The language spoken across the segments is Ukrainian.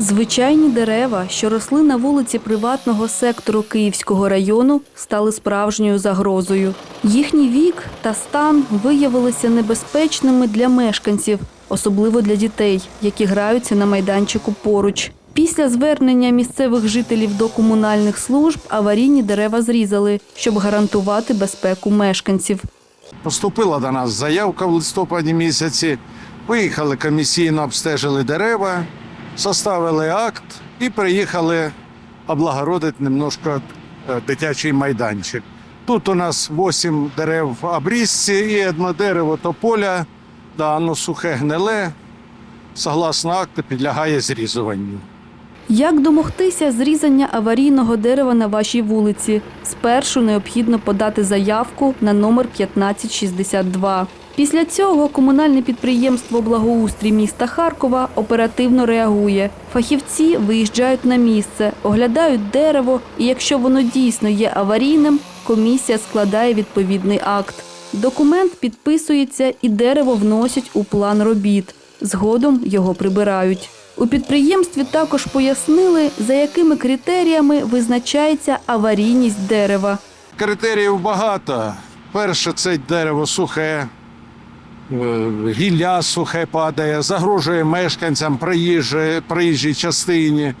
Звичайні дерева, що росли на вулиці приватного сектору Київського району, стали справжньою загрозою. Їхній вік та стан виявилися небезпечними для мешканців, особливо для дітей, які граються на майданчику поруч. Після звернення місцевих жителів до комунальних служб аварійні дерева зрізали, щоб гарантувати безпеку мешканців. Поступила до нас заявка в листопаді місяці. Виїхали комісійно, обстежили дерева, составили акт і приїхали облагородити немножко е, дитячий майданчик. Тут у нас 8 дерев обрізці і одне дерево тополя, да, воно сухе гниле, согласно акту, підлягає зрізуванню. Як домогтися зрізання аварійного дерева на вашій вулиці? Спершу необхідно подати заявку на номер 1562. Після цього комунальне підприємство Благоустрій міста Харкова оперативно реагує. Фахівці виїжджають на місце, оглядають дерево, і якщо воно дійсно є аварійним, комісія складає відповідний акт. Документ підписується і дерево вносять у план робіт. Згодом його прибирають. У підприємстві також пояснили, за якими критеріями визначається аварійність дерева. Критеріїв багато. Перше, це дерево сухе, гілля сухе падає, загрожує мешканцям проїжджій, проїжджій частині,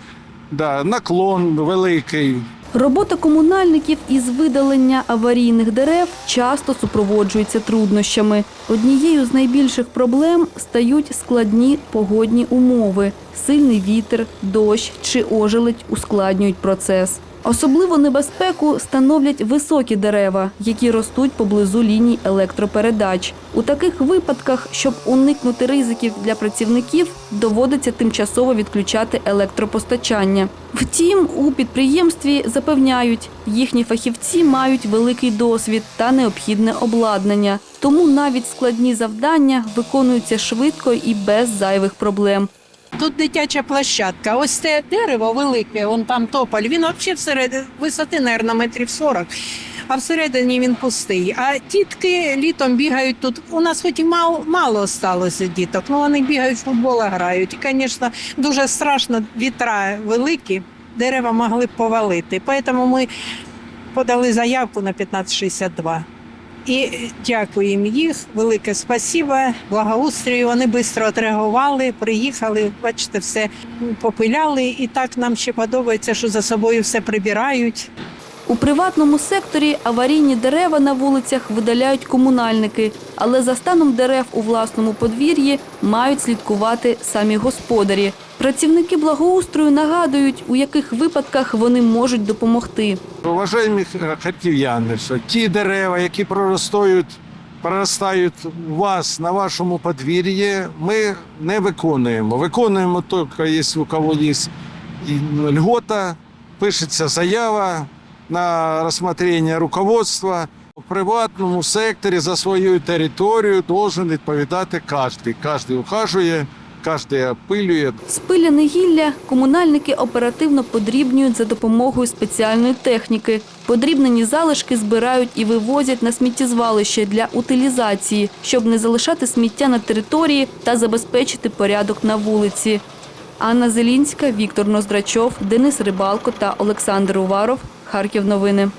да, наклон великий. Робота комунальників із видалення аварійних дерев часто супроводжується труднощами. Однією з найбільших проблем стають складні погодні умови. Сильний вітер, дощ чи ожеледь ускладнюють процес. Особливу небезпеку становлять високі дерева, які ростуть поблизу ліній електропередач. У таких випадках, щоб уникнути ризиків для працівників, доводиться тимчасово відключати електропостачання. Втім, у підприємстві запевняють, їхні фахівці мають великий досвід та необхідне обладнання, тому навіть складні завдання виконуються швидко і без зайвих проблем. Тут дитяча площадка. Ось це дерево велике, вон там тополь. Він взагалі всередині висоти, мабуть, метрів 40, а всередині він пустий. А дітки літом бігають тут. У нас хоч і мало, мало сталося діток, але вони бігають в футбол, грають. І, звісно, дуже страшно, вітра великі, дерева могли повалити. Тому ми подали заявку на 1562. І дякуємо їх. Велике спасіба, благоустрою. Вони швидко відреагували, приїхали. Бачите, все попиляли. І так нам ще подобається, що за собою все прибирають. У приватному секторі аварійні дерева на вулицях видаляють комунальники, але за станом дерев у власному подвір'ї мають слідкувати самі господарі. Працівники благоустрою нагадують, у яких випадках вони можуть допомогти. Уважаємо харків'яни, що ті дерева, які проростають, проростають у вас на вашому подвір'ї, ми не виконуємо. Виконуємо тільки, якщо у кого є льгота, пишеться заява на розгляд руководства. У приватному секторі за свою територію должен відповідати кожен. Кожен ухажує, кожен опилює. Спиляне гілля комунальники оперативно подрібнюють за допомогою спеціальної техніки. Подрібнені залишки збирають і вивозять на сміттєзвалище для утилізації, щоб не залишати сміття на території та забезпечити порядок на вулиці. Анна Зелінська, Віктор Ноздрачов, Денис Рибалко та Олександр Уваров. Харків новини.